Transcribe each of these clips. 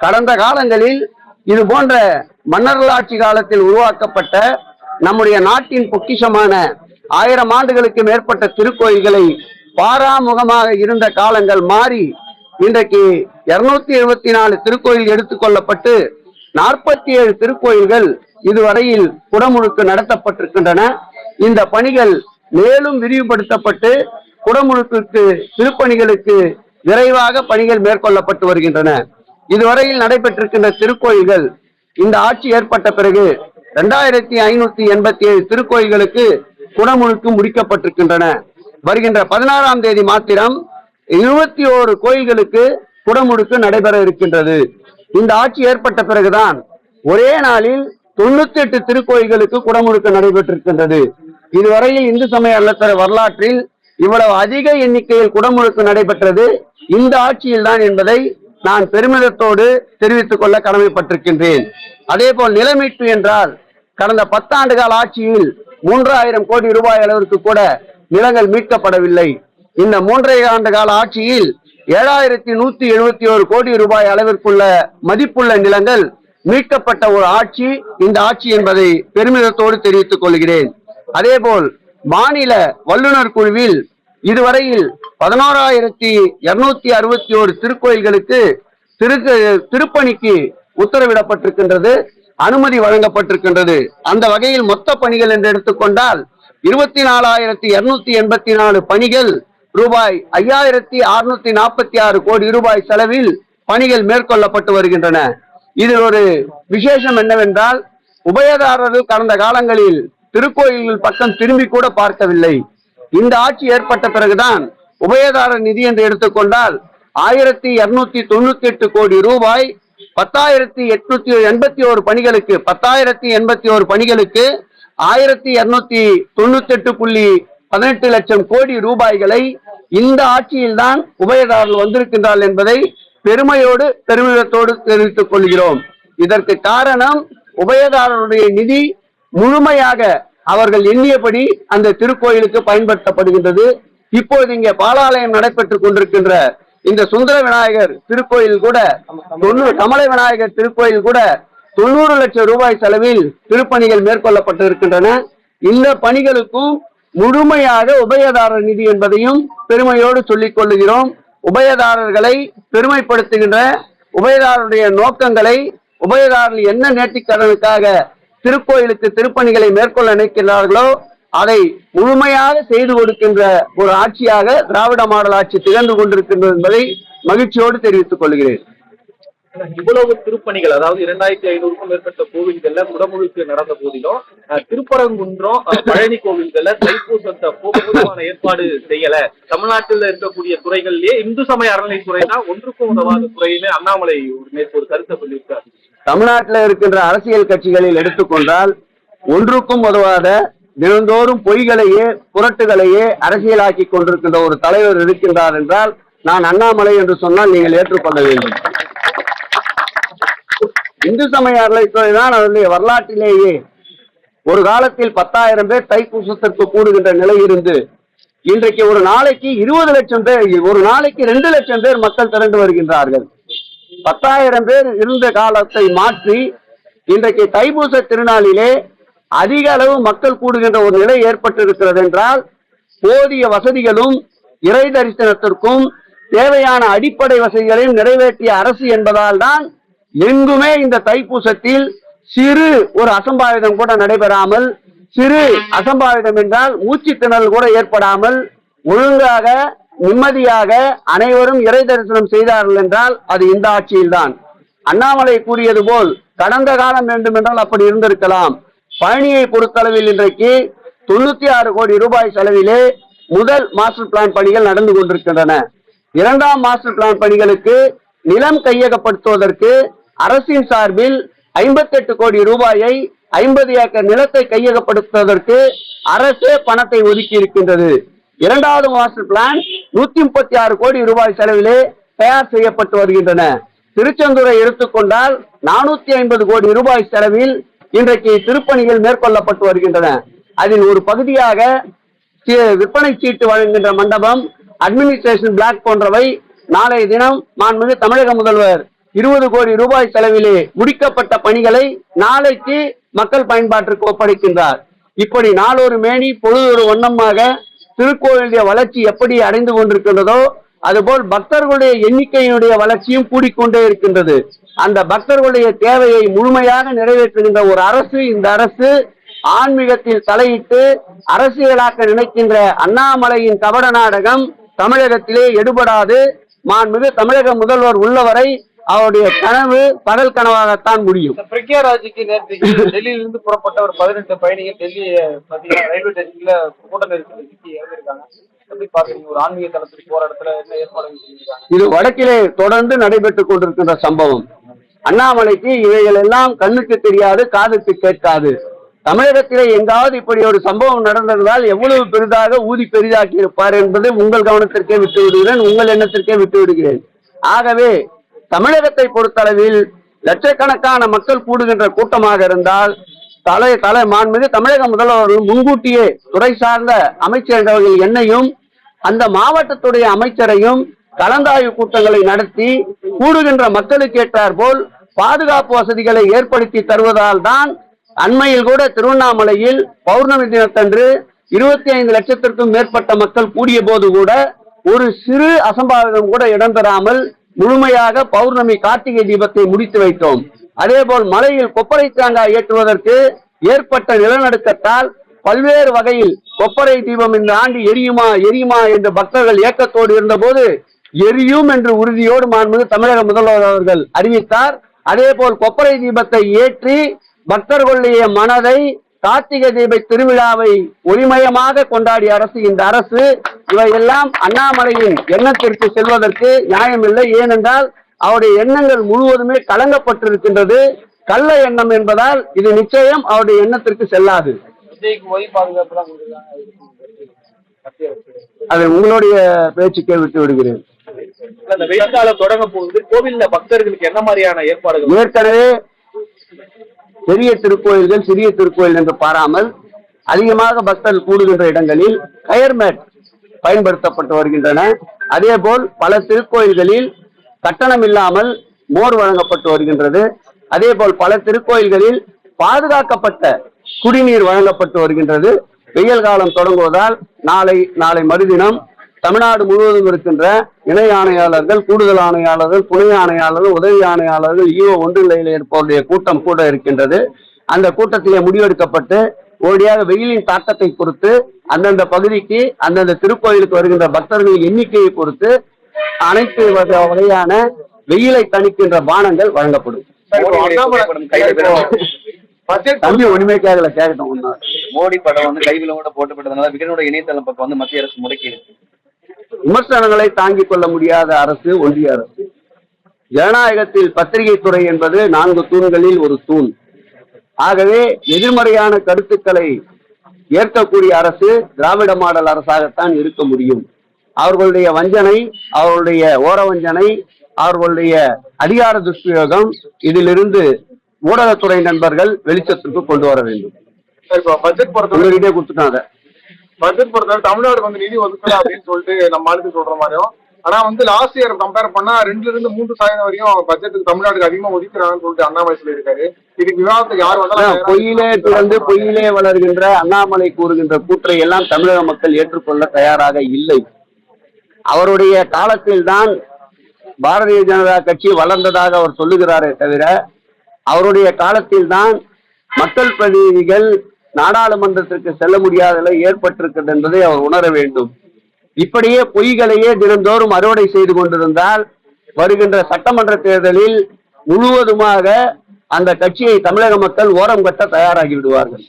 கடந்த காலங்களில் இது போன்ற மன்னர்களாட்சி காலத்தில் உருவாக்கப்பட்ட நம்முடைய நாட்டின் பொக்கிஷமான ஆயிரம் ஆண்டுகளுக்கு மேற்பட்ட திருக்கோயில்களை பாராமுகமாக இருந்த காலங்கள் மாறி இன்றைக்கு இருநூத்தி எழுபத்தி நாலு திருக்கோயில் எடுத்துக்கொள்ளப்பட்டு நாற்பத்தி ஏழு திருக்கோயில்கள் இதுவரையில் குடமுழுக்கு நடத்தப்பட்டிருக்கின்றன. இந்த பணிகள் மேலும் விரிவுபடுத்தப்பட்டு குடமுழுக்கு திருப்பணிகளுக்கு விரைவாக பணிகள் மேற்கொள்ளப்பட்டு வருகின்றன. இதுவரையில் நடைபெற்றிருக்கின்ற திருக்கோயில்கள் இந்த ஆட்சி ஏற்பட்ட பிறகு இரண்டாயிரத்தி ஐநூத்தி எண்பத்தி ஏழு திருக்கோயில்களுக்கு குடமுழுக்கு முடிக்கப்பட்டிருக்கின்றன. வருகின்ற பதினாறாம் தேதி மாத்திரம் இருபத்தி ஓரு கோயில்களுக்கு குடமுழுக்கு நடைபெற இருக்கின்றது. இந்த ஆட்சி ஏற்பட்ட பிறகுதான் ஒரே நாளில் தொண்ணூத்தி எட்டு திருக்கோயில்களுக்கு குடமுழுக்கு நடைபெற்றிருக்கின்றது. இதுவரையில் இந்து சமய அல்லத்தர வரலாற்றில் இவ்வளவு அதிக எண்ணிக்கையில் குடமுழுக்கு நடைபெற்றது இந்த ஆட்சியில் தான் என்பதை நான் பெருமிதத்தோடு தெரிவித்துக் கொள்ள கடமைப்பட்டிருக்கின்றேன். அதே போல் நிலமீட்பு என்றால் கடந்த பத்தாண்டு கால ஆட்சியில் மூன்றாயிரம் கோடி ரூபாய் அளவிற்கு கூட நிலங்கள் மீட்கப்படவில்லை. இந்த மூன்றரை ஆண்டு கால ஆட்சியில் ஏழாயிரத்தி நூத்தி எழுபத்தி ஒரு கோடி ரூபாய் அளவிற்குள்ள மதிப்புள்ள நிலங்கள் மீட்கப்பட்ட ஒரு ஆட்சி இந்த ஆட்சி என்பதை பெருமிதத்தோடு தெரிவித்துக் கொள்கிறேன். அதேபோல் மாநில வல்லுநர் குழுவில் இதுவரையில் பதினோராயிரத்தி இருநூத்தி அறுபத்தி ஒரு திருக்கோயில்களுக்கு திரு திருப்பணிக்கு உத்தரவிடப்பட்டிருக்கின்றது அனுமதி வழங்கப்பட்டிருக்கின்றது. அந்த வகையில் மொத்த பணிகள் என்று எடுத்துக்கொண்டால் இருபத்தி நாலாயிரத்தி இருநூத்தி எண்பத்தி நாலு பணிகள் ரூபாய் ஐயாயிரத்தி அறுநூத்தி நாற்பத்தி ஆறு கோடி ரூபாய் செலவில் பணிகள் மேற்கொள்ளப்பட்டு வருகின்றன. இதில் ஒரு விசேஷம் என்னவென்றால் உபயதாரர்கள் கடந்த காலங்களில் திருக்கோயில்கள் பக்கம் திரும்பி கூட பார்க்கவில்லை. இந்த ஆட்சி ஏற்பட்ட பிறகுதான் உபயதாரர் நிதி என்று எடுத்துக்கொண்டால் ஆயிரத்தி இருநூத்தி தொண்ணூத்தி எட்டு கோடி ரூபாய் பத்தாயிரத்தி எட்நூத்தி எண்பத்தி ஒரு பணிகளுக்கு பத்தாயிரத்தி எண்பத்தி ஒரு பணிகளுக்கு ஆயிரத்தி இருநூத்தி தொண்ணூத்தி எட்டு புள்ளி பதினெட்டு லட்சம் கோடி ரூபாய்களை இந்த ஆட்சியில்தான் உபயதாரர்கள் வந்திருக்கின்றார்கள் என்பதை பெருமையோடு பெருமிதத்தோடு தெரிவித்துக் கொள்கிறோம். இதற்கு காரணம் உபயதாரருடைய நிதி முழுமையாக அவர்கள் எண்ணியபடி அந்த திருக்கோயிலுக்கு பயன்படுத்தப்படுகின்றது. இப்போது இங்கே பாலாலயம் நடைபெற்றுக் கொண்டிருக்கின்ற இந்த சுந்தர விநாயகர் திருக்கோயில் கூட தொண்ணூறு கமல விநாயகர் திருக்கோயில் கூட தொண்ணூறு லட்சம் ரூபாய் செலவில் திருப்பணிகள் மேற்கொள்ளப்பட்டு இருக்கின்றன இந்த பணிகளுக்கும் முழுமையாக உபயதாரர் நிதி என்பதையும் பெருமையோடு சொல்லிக் கொள்ளுகிறோம். உபயதாரர்களை பெருமைப்படுத்துகின்ற உபயதாரருடைய நோக்கங்களை உபயதாரர் என்ன நேர்த்திக்கடனுக்காக திருக்கோயிலுக்கு திருப்பணிகளை மேற்கொள்ள நினைக்கிறார்களோ அதை முழுமையாக செய்து கொடுக்கின்ற ஒரு ஆட்சியாக திராவிட மாடல் ஆட்சி திகழ்ந்து கொண்டிருக்கின்றது என்பதை மகிழ்ச்சியோடு தெரிவித்துக் கொள்கிறேன். இவ்வளவு திருப்பணிகள் அதாவது இரண்டாயிரத்தி ஐநூறுக்கும் மேற்பட்ட கோவில்கள்ல குடமுழுக்கு நடந்த போதிலும் திருப்பரங்குன்றம் பழனி கோவில்கள்ல தைப்பூசத்தை போதுமான ஏற்பாடு செய்யல. தமிழ்நாட்டில் இருக்கக்கூடிய துறைகள்லயே இந்து சமய அறநிலைத்துறை தான் ஒன்றுக்கும் உதவாத துறையிலே அண்ணாமலை ஒரு ஒரு கருத்தை சொல்லியிருக்காரு. தமிழ்நாட்டில் இருக்கின்ற அரசியல் கட்சிகளில் எடுத்துக்கொண்டால் ஒன்றுக்கும் உதவாத தினந்தோறும் பொய்களையே புரட்டுகளையே அரசியலாக்கி கொண்டிருக்கின்ற ஒரு தலைவர் இருக்கின்றார் என்றால் நான் அண்ணாமலை என்று சொன்னால் நீங்கள் ஏற்றுக்கொள்ள வேண்டும். இந்து சமய அறலைத்துறைதான் அதனுடைய வரலாற்றிலேயே ஒரு காலத்தில் பத்தாயிரம் பேர் தைப்பூசத்திற்கு கூடுகின்ற நிலை இருந்து இன்றைக்கு ஒரு நாளைக்கு இருபது லட்சம் பேர் ஒரு நாளைக்கு ரெண்டு லட்சம் பேர் மக்கள் திரண்டு வருகின்றார்கள். பத்தாயிரம் பேர் இருந்த காலத்தை மாற்றி இன்றைக்கு தைப்பூச திருநாளிலே அதிக அளவு மக்கள் கூடுகின்ற ஒரு நிலை ஏற்பட்டிருக்கிறது என்றால் போதிய வசதிகளும் இறை தரிசனத்திற்கும் தேவையான அடிப்படை வசதிகளையும் நிறைவேற்றிய அரசு என்பதால் தான் எங்குமே இந்த தைப்பூசத்தில் சிறு ஒரு அசம்பாவிதம் கூட நடைபெறாமல் சிறு அசம்பாவிதம் என்றால் மூச்சு திணறல் கூட ஏற்படாமல் ஒழுங்காக நிம்மதியாக அனைவரும் இறை தரிசனம் செய்தார்கள் என்றால் அது இந்த ஆட்சியில்தான். அண்ணாமலை கூறியது போல் கடந்த காலம் வேண்டுமென்றால் அப்படி இருந்திருக்கலாம். பழனியை பொறுத்தளவில் இன்றைக்கு தொண்ணூத்தி ஆறு கோடி ரூபாய் செலவிலே முதல் மாஸ்டர் பிளான் பணிகள் நடந்து கொண்டிருக்கின்றன. இரண்டாம் மாஸ்டர் பிளான் பணிகளுக்கு நிலம் கையகப்படுத்துவதற்கு அரசின் சார்பில் 58 கோடி ரூபாயை ஐம்பது ஏக்கர் நிலத்தை கையகப்படுத்துவதற்கு அரசே பணத்தை ஒதுக்கி இருக்கின்றது இரண்டாவது மாஸ்டர் பிளான் நூத்தி முப்பத்தி ஆறு கோடி ரூபாய் செலவிலே தயார் செய்யப்பட்டு வருகின்றன. திருச்செந்தூரை எடுத்துக்கொண்டால் நானூத்தி ஐம்பது கோடி ரூபாய் செலவில் இன்றைக்கு திருப்பணிகள் மேற்கொள்ளப்பட்டு வருகின்றன. அதில் ஒரு பகுதியாக விற்பனை சீட்டு வழங்குகின்ற மண்டபம் அட்மினிஸ்ட்ரேஷன் பிளாக் போன்றவை நாளைய தினம் மாண்புமிகு தமிழக முதல்வர் இருபது கோடி ரூபாய் செலவிலே முடிக்கப்பட்ட பணிகளை நாளைக்கு மக்கள் பயன்பாட்டிற்கு ஒப்படைக்கின்றார். இப்படி நாளொரு மேனி பொழுதொரு வண்ணமாக திருக்கோயிலுடைய வளர்ச்சி எப்படி அடைந்து கொண்டிருக்கின்றதோ அதுபோல் பக்தர்களுடைய எண்ணிக்கையினுடைய வளர்ச்சியும் கூடிக்கொண்டே இருக்கின்றது. அந்த பக்தர்களுடைய தேவையை முழுமையாக நிறைவேற்றுகின்ற ஒரு அரசு இந்த அரசு ஆன்மீகத்தில் தலையிட்டு அரசியலாக்க நினைக்கின்ற அண்ணாமலையின் கபட நாடகம் தமிழகத்திலே எடுபடாது. மாண்புமிகு தமிழக முதல்வர் உள்ளவரை அவருடைய கனவு பகல் கனவாகத்தான் முடியும். இந்த பிரக்யா ராஜுக்கு நேற்றுக்கு டெல்லியில இருந்து புறப்பட்ட ஒரு பதினெட்டு பயணிகள் டெல்லி ரயில்வே ஸ்டேஷன்ல கூட்ட நெரிசல் சிக்கி இறந்திருக்காங்க இது வடக்கிலே தொடர்ந்து நடைபெற்றுக் கொண்டிருக்கின்ற சம்பவம். அண்ணாமலைக்கு இவைகள் எல்லாம் கண்ணுக்கு தெரியாது காதுக்கு கேட்காது. தமிழகத்திலே எங்காவது இப்படி ஒரு சம்பவம் நடந்திருந்தால் எவ்வளவு பெரிதாக ஊதி பெரிதாக்கி இருப்பார் என்பதை உங்கள் கவனத்திற்கே விட்டு விடுகிறேன் உங்கள் எண்ணத்திற்கே விட்டு விடுகிறேன் ஆகவே தமிழகத்தை பொறுத்தளவில் லட்சக்கணக்கான மக்கள் கூடுகின்ற கூட்டமாக இருந்தால் தலை தலை மாண்புமிகு தமிழக முதல்வர்கள் முன்கூட்டியே துறை சார்ந்த அமைச்சர்கள் என்னையும் அந்த மாவட்டத்துடைய அமைச்சரையும் கலந்தாய்வு கூட்டங்களை நடத்தி கூடுகின்ற மக்களுக்கு ஏற்றார் போல் பாதுகாப்பு வசதிகளை ஏற்படுத்தி தருவதால் தான் அண்மையில் கூட திருவண்ணாமலையில் பௌர்ணமி தினத்தன்று இருபத்தி ஐந்து லட்சத்திற்கும் மேற்பட்ட மக்கள் கூடிய போது கூட ஒரு சிறு அசம்பாவிதம் கூட இடம்பெறாமல் முழுமையாக பௌர்ணமி கார்த்திகை தீபத்தை முடித்து வைத்தோம். அதேபோல் மலையில் கொப்பரை தேங்காய் ஏற்றுவதற்கு ஏற்பட்ட நிலநடுக்கத்தால் பல்வேறு வகையில் கொப்பரை தீபம் இந்த ஆண்டு எரியுமா எரியுமா என்று பக்தர்கள் ஏக்கத்தோடு இருந்தபோது எரியும் என்று உறுதியோடு மாண்புமிகு தமிழக முதல்வர் அவர்கள் அறிவித்தார். அதேபோல் கொப்பரை தீபத்தை ஏற்றி பக்தர்களுடைய மனதை கார்த்திகை தீப திருவிழாவை ஒளிமயமாக கொண்டாடிய அரசு இந்த அரசு இவையெல்லாம் அண்ணாமலையின் எண்ணத்திற்கு செல்வதற்கு நியாயமில்லை. ஏனென்றால் அவருடைய எண்ணங்கள் முழுவதுமே கலங்கப்பட்டிருக்கின்றது. கள்ள எண்ணம் என்பதால் இது நிச்சயம் அவருடைய எண்ணத்திற்கு செல்லாது. அதை உங்களுடைய பேச்சுக்கே விட்டு விடுகிறேன். அந்த வெயில் தொடங்க போகுது. கோவில்ல பக்தர்களுக்கு என்ன மாதிரியான ஏற்பாடுகள்? ஏற்கனவே பெரிய திருக்கோயில்கள் சிறிய திருக்கோயில் என்று பாராமல் அதிகமாக பக்தர்கள் கூடுகின்ற இடங்களில் கயர் மேட் பயன்படுத்தப்பட்டு வருகின்றன. அதேபோல் பல திருக்கோயில்களில் கட்டணம் இல்லாமல் மோர் வழங்கப்பட்டு வருகின்றது. அதேபோல் பல திருக்கோயில்களில் பாதுகாக்கப்பட்ட குடிநீர் வழங்கப்பட்டு வருகின்றது. வெயில் காலம் தொடங்குவதால் நாளை நாளை மறுதினம் தமிழ்நாடு முழுவதும் இருக்கின்ற இணை ஆணையாளர்கள் கூடுதல் ஆணையாளர்கள் துணை ஆணையாளர்கள் உதவி ஆணையாளர்கள் ஈவோ ஒன்றிணையில் இருப்பவருடைய கூட்டம் கூட இருக்கின்றது. அந்த கூட்டத்திலே முடிவெடுக்கப்பட்டு ஓடியாக வெயிலின் தாக்கத்தை பொறுத்து அந்தந்த பகுதிக்கு அந்தந்த திருக்கோயிலுக்கு வருகின்ற பக்தர்களின் எண்ணிக்கையை பொறுத்து அனைத்து வகையான வெயிலை தணிக்கின்ற பானங்கள் வழங்கப்படும். தம்பி ஒண்ணுமே கேட்கல கேட்கட்டும் மோடி படம் வந்து கைவிலோட போட்டப்பட்டதுனால விகடனோட இணையதளம் பக்கம் வந்து மத்திய அரசு முடக்கி இருக்கு. விமர்சனங்களை தாங்கிக் கொள்ள முடியாத அரசு ஒன்றிய அரசு. ஜனநாயகத்தில் பத்திரிகை துறை என்பது நான்கு தூண்களில் ஒரு தூண். ஆகவே எதிர்மறையான கருத்துக்களை ஏற்கக்கூடிய அரசு திராவிட மாடல் அரசாகத்தான் இருக்க முடியும். அவர்களுடைய வஞ்சனை அவர்களுடைய ஓரவஞ்சனை அவர்களுடைய அதிகார துஷ்பிரயோகம் இதிலிருந்து ஊடகத்துறை நண்பர்கள் வெளிச்சத்திற்கு கொண்டு வர வேண்டும். உங்ககிட்டே கொடுத்துட்டாங்க பட்ஜெட் பொறுத்தவரை தமிழ்நாடு வந்து நிதி ஒதுக்கல அப்படின்னு சொல்லிட்டு நம்ம ஆளுக்கு சொல்ற மாதிரியும். ஆனா வந்து லாஸ்ட் இயர் கம்பேர் பண்ணா ரெண்டுல இருந்து மூன்று சதவீதம் வரையும் பட்ஜெட்டுக்கு தமிழ்நாட்டுக்கு அதிகமா ஒதுக்குறாங்கன்னு சொல்லிட்டு அண்ணாமலை சொல்லியிருக்காரு. இதுக்கு விவாதத்துக்கு யார் வந்தாலும் பொய்யிலே பிறந்து பொய்யிலே வளர்கின்ற அண்ணாமலை கூறுகின்ற கூற்றை எல்லாம் தமிழக மக்கள் ஏற்றுக்கொள்ள தயாராக இல்லை. அவருடைய காலத்தில் தான் பாரதிய ஜனதா கட்சி வளர்ந்ததாக அவர் சொல்லுகிறாரே தவிர அவருடைய காலத்தில் தான் மக்கள் பிரதிநிதிகள் நாடாளுமன்றத்திற்கு செல்ல முடியாத நிலை ஏற்பட்டிருக்கிறது என்பதை அவர் உணர வேண்டும். இப்படியே பொய்களையே தினந்தோறும் அறுவடை செய்து கொண்டிருந்தால் வருகின்ற சட்டமன்ற தேர்தலில் முழுவதுமாக அந்த கட்சியை தமிழக மக்கள் ஓரம் கட்ட தயாராகி விடுவார்கள்.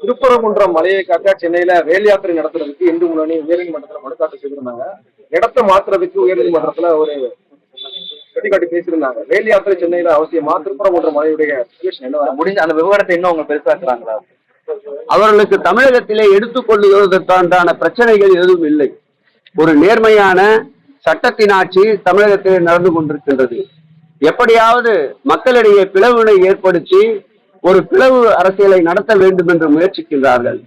திருப்பரங்குன்றம் மலையை காக்க சென்னையில வேல் யாத்திரை நடத்துறதுக்கு இந்து முன்னணி உயர்நீதிமன்றத்தில் மனு தாக்கல் செய்திருந்தாங்க இடத்தை மாத்துறதுக்கு உயர்நீதிமன்றத்துல ஒரு சுட்டிக்காட்டி பேசியிருந்தாங்க. வேல் யாத்திரை சென்னையில அவசியமா. சுச்சுவேஷன் என்ன? முடிஞ்ச அந்த விவகாரத்தை இன்னும் அவங்க பெருசாக்குறாங்களா? அவர்களுக்கு தமிழகத்திலே எடுத்துக்கொள்ளுவதற்கான பிரச்சனைகள் எதுவும் இல்லை. ஒரு நேர்மையான சட்டத்தின் ஆட்சி தமிழகத்திலே நடந்து கொண்டிருக்கின்றது. எப்படியாவது மக்களிடையே பிளவினை ஏற்படுத்தி ஒரு பிளவு அரசியலை நடத்த வேண்டும் என்று முயற்சிக்கின்றார்கள்.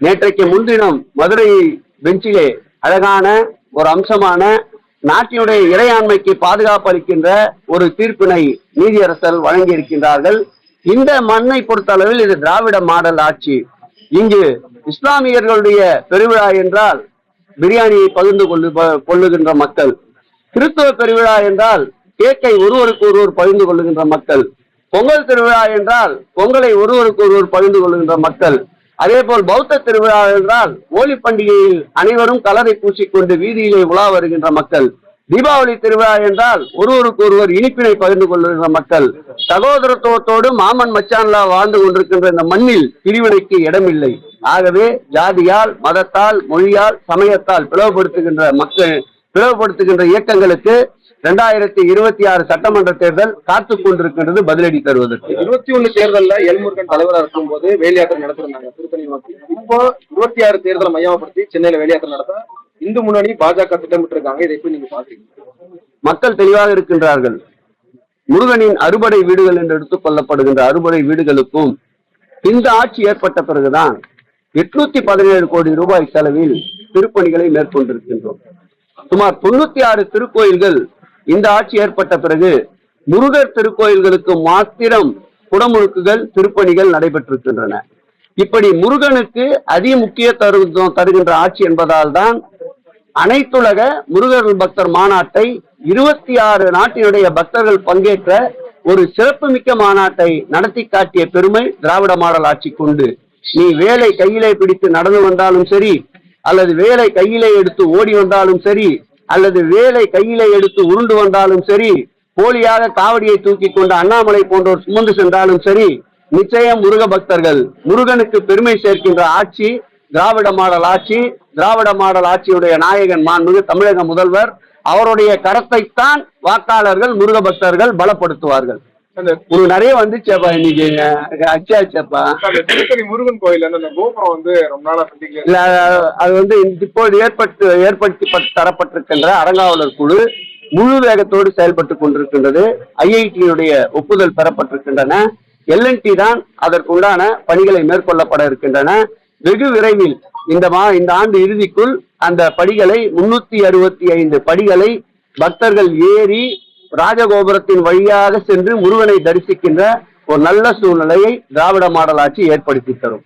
நேற்றைக்கு முன்தினம் மதுரை பெஞ்சிலே அழகான ஒரு அம்சமான நாட்டினுடைய இறையாண்மைக்கு பாதுகாப்பு அளிக்கின்ற ஒரு தீர்ப்பினை நீதியரசர் வழங்கி இருக்கின்றார்கள் இந்த மண்ணை பொறுத்த அளவில் இது திராவிட மாடல் ஆட்சி. இங்கு இஸ்லாமியர்களுடைய பெருவிழா என்றால் பிரியாணியை பகிர்ந்து கொள்ளு கொள்ளுகின்ற மக்கள். கிறிஸ்தவ பெருவிழா என்றால் கேக்கை ஒருவருக்கு ஒருவர் பகிர்ந்து கொள்ளுகின்ற மக்கள். பொங்கல் திருவிழா என்றால் பொங்கலை ஒருவருக்கு ஒருவர் பகிர்ந்து கொள்ளுகின்ற மக்கள். அதே போல் பௌத்த திருவிழா என்றால் ஹோலி பண்டிகையில் அனைவரும் கலரை பூசிக்கொண்டு வீதியிலே உலா வருகின்ற மக்கள். தீபாவளி திருவிழா என்றால் ஒருவருக்கு ஒருவர் இனிப்பினை பகிர்ந்து கொள்கின்ற மக்கள். சகோதரத்துவத்தோடு மாமன் மச்சான்லா வாழ்ந்து கொண்டிருக்கின்ற இந்த மண்ணில் பிரிவினைக்கு இடமில்லை. ஆகவே ஜாதியால் மதத்தால் மொழியால் சமயத்தால் பிளவுபடுத்துகின்ற மக்கள் பிளவுபடுத்துகின்ற இயக்கங்களுக்கு இரண்டாயிரத்தி இருபத்தி ஆறு சட்டமன்ற தேர்தல் காத்துக் கொண்டிருக்கின்றது பதிலடி தருவதற்கு. இருபத்தி ஒண்ணு தேர்தல்ல எல்முருகன் தலைவரா இருக்கும்போது வேலையாட்டம் நடத்திருந்தாங்க திருத்தணி நோக்கி. இப்போ இருபத்தி ஆறு தேர்தலை மையப்படுத்தி சென்னையில வேலையாட்டம் நடத்த இந்து முன்னணி பாஜக திட்டமிட்டு இருக்காங்க இதை எப்படி நீங்க பாக்குறீங்க மக்கள் தெளிவாக இருக்கின்றார்கள். முருகனின் அறுபடை வீடுகள் என்று எடுத்துக் கொள்ளப்படுகின்ற அறுபடை வீடுகளுக்கும் இந்த ஆட்சி ஏற்பட்ட பிறகுதான் எட்நூத்தி பதினேழு கோடி ரூபாய் செலவில் திருப்பணிகளை மேற்கொண்டிருக்கின்றோம். சுமார் தொண்ணூத்தி ஆறு திருக்கோயில்கள் இந்த ஆட்சி ஏற்பட்ட பிறகு முருகர் திருக்கோயில்களுக்கு மாத்திரம் குடமுழுக்குகள் திருப்பணிகள் நடைபெற்றிருக்கின்றன. இப்படி முருகனுக்கு அதிக முக்கியத்துவம் தருகின்ற ஆட்சி என்பதால் தான் அனைத்துலக முருகர் பக்தர் மாநாட்டை இருபத்தி ஆறு நாட்டினுடைய பக்தர்கள் பங்கேற்ற ஒரு சிறப்புமிக்க மாநாட்டை நடத்தி காட்டிய பெருமை திராவிட மாடல் ஆட்சி கொண்டு நீ வேலை கையிலே பிடித்து நடந்து வந்தாலும் சரி அல்லது வேலை கையிலே எடுத்து ஓடி வந்தாலும் சரி அல்லது வேலை கையில எடுத்து உருண்டு வந்தாலும் சரி போலியாக காவடியை தூக்கி கொண்ட அண்ணாமலை போன்றோர் சுமந்து சென்றாலும் சரி நிச்சயம் முருக பக்தர்கள் முருகனுக்கு பெருமை சேர்க்கின்ற ஆட்சி திராவிட மாடல் ஆட்சி திராவிட மாடல் ஆட்சியுடைய நாயகன் மாண்புமிகு தமிழக முதல்வர் அவருடைய கரத்தைத்தான் வாக்காளர்கள் முருக பக்தர்கள் பலப்படுத்துவார்கள். உங்களுக்கு நிறைய வந்துச்சேப்பா இன்னைக்கு. அச்சாச்சேப்பா திருத்தணி முருகன் கோயில் அந்த கோபுரம் வந்து ரொம்ப நாளா இல்ல அது வந்து இப்போது ஏற்பட்டு ஏற்படுத்தி பட்- தரப்பட்டிருக்கின்ற அறங்காவலர் குழு முழு வேகத்தோடு செயல்பட்டு கொண்டிருக்கின்றது. ஐஐடியினுடைய ஒப்புதல் பெறப்பட்டிருக்கின்றன. எல்என்டி தான் அதற்குண்டான பணிகளை மேற்கொள்ளப்பட இருக்கின்றன. வெகு விரைவில் இந்த மா இந்த ஆண்டு இறுதிக்குள் அந்த படிகளை முன்னூத்தி அறுபத்தி ஐந்து படிகளை பக்தர்கள் ஏறி ராஜகோபுரத்தின் வழியாக சென்று முருகனை தரிசிக்கின்ற ஒரு நல்ல சூழ்நிலையை திராவிட மாடல் ஆட்சி ஏற்படுத்தி தரும்.